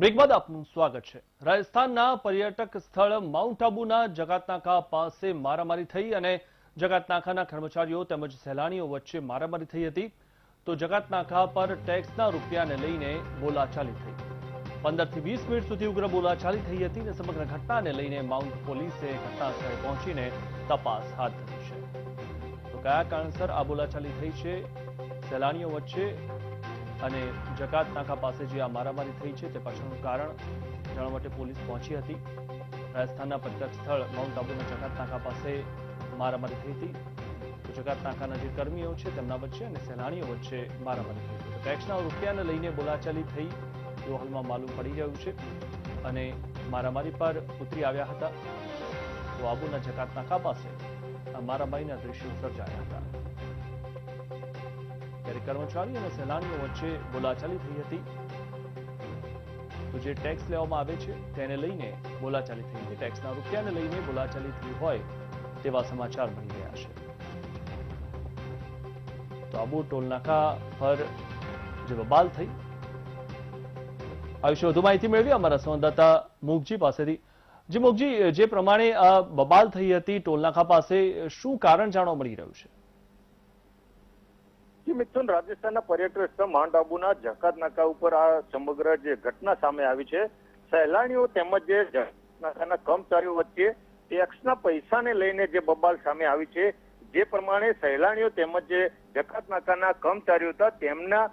Break આપનું સ્વાગત છે. રાજસ્થાનના પર્યટક સ્થળ માઉન્ટ આબુના જકાતનાકા પાસે મારામારી થઈ અને જકાતનાકાના કર્મચારીઓ તેમજ સહેલાણીઓ વચ્ચે મારામારી થઈ હતી. તો જકાતનાકા પર ટેક્સના રૂપિયાને લઈને બોલાચાલી થઈ. પંદરથી વીસ મિનિટ સુધી ઉગ્ર બોલાચાલી થઈ હતી અને સમગ્ર ઘટનાને લઈને માઉન્ટ પોલીસે ઘટના સ્થળે પહોંચીને તપાસ હાથ ધરી છે. તો કયા કારણસર આ બોલાચાલી થઈ છે? સહેલાણીઓ વચ્ચે અને જકાત નાકા પાસે જે આ મારામારી થઈ છે તે પાછળનું કારણ જાણવા માટે પોલીસ પહોંચી હતી. રાજસ્થાનના પર્યટક સ્થળ માઉન્ટ આબુના જકાત નાકા પાસે મારામારી થઈ હતી. જકાત નાકાના જે કર્મીઓ છે તેમના વચ્ચે અને સહેલાણીઓ વચ્ચે મારામારી થઈ હતી. ટેક્સના રૂપિયાને લઈને બોલાચાલી થઈ એવું હાલમાં માલુમ પડી રહ્યું છે અને મારામારી પર ઉતરી આવ્યા હતા, તો આબુના જકાત નાકા પાસે મારામારીના દ્રશ્યો સર્જાયા હતા. ત્યારે કર્મચારી અને સહેલાણીઓ વચ્ચે બોલાચાલી થઈ હતી. તો જે ટેક્સ લેવામાં આવે છે, તેને લઈને બોલાચાલી થઈ હતી. ટેક્સના રૂપિયાને લઈને બોલાચાલી થઈ હોય તેવા સમાચાર મળી રહ્યા છે. તો આબુ ટોલનાકા પર જે બબાલ થઈ, આ વિશે વધુ માહિતી મેળવી અમારા સંવાદદાતા મુખજી પાસેથી. જી મુખજી, જે પ્રમાણે આ બબાલ થઈ હતી ટોલનાકા પાસે, શું કારણ જાણવા મળી રહ્યું છે? જી મિથુન, રાજસ્થાનના પર્યટક સ્થળ માઉન્ટ આબુના જકાત નાકા ઉપર આ સમગ્ર જે ઘટના સામે આવી છે, સહેલાણીઓ તેમજ જે નાકાના કર્મચારીઓ વચ્ચે ટેક્સના પૈસાને લઈને જે બબાલ સામે આવી છે, જે પ્રમાણે સહેલાણીઓ તેમજ જે જકાત નાકાના કર્મચારીઓ હતા, તેમના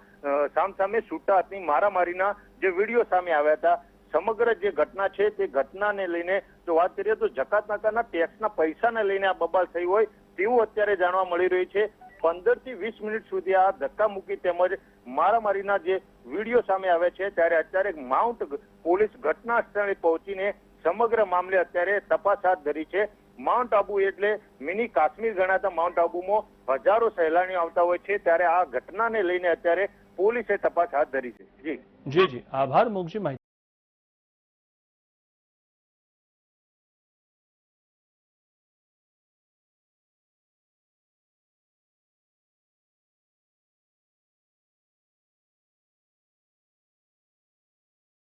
સામસામે છૂટા હાથની મારામારીના જે વીડિયો સામે આવ્યા હતા. સમગ્ર જે ઘટના છે તે ઘટનાને લઈને જો વાત કરીએ તો જકાત નાકાના ટેક્સના પૈસાને લઈને આ બબાલ થઈ હોય તેવું અત્યારે જાણવા મળી રહ્યું છે. પંદરથી વીસ મિનિટ સુધી આ ધક્કા મૂકી તેમજ મારામારીના જે વીડિયો સામે આવે છે, ત્યારે અત્યારે માઉન્ટ પોલીસ ઘટના સ્થળે પહોંચીને સમગ્ર મામલે અત્યારે તપાસ હાથ ધરી છે. માઉન્ટ આબુ એટલે મિની કાશ્મીર ગણાતા માઉન્ટ આબુમાં હજારો સહેલાણીઓ આવતા હોય છે. ત્યારે આ ઘટનાને લઈને અત્યારે પોલીસે તપાસ હાથ ધરી છે. જી. જી જી. આભાર મુગજી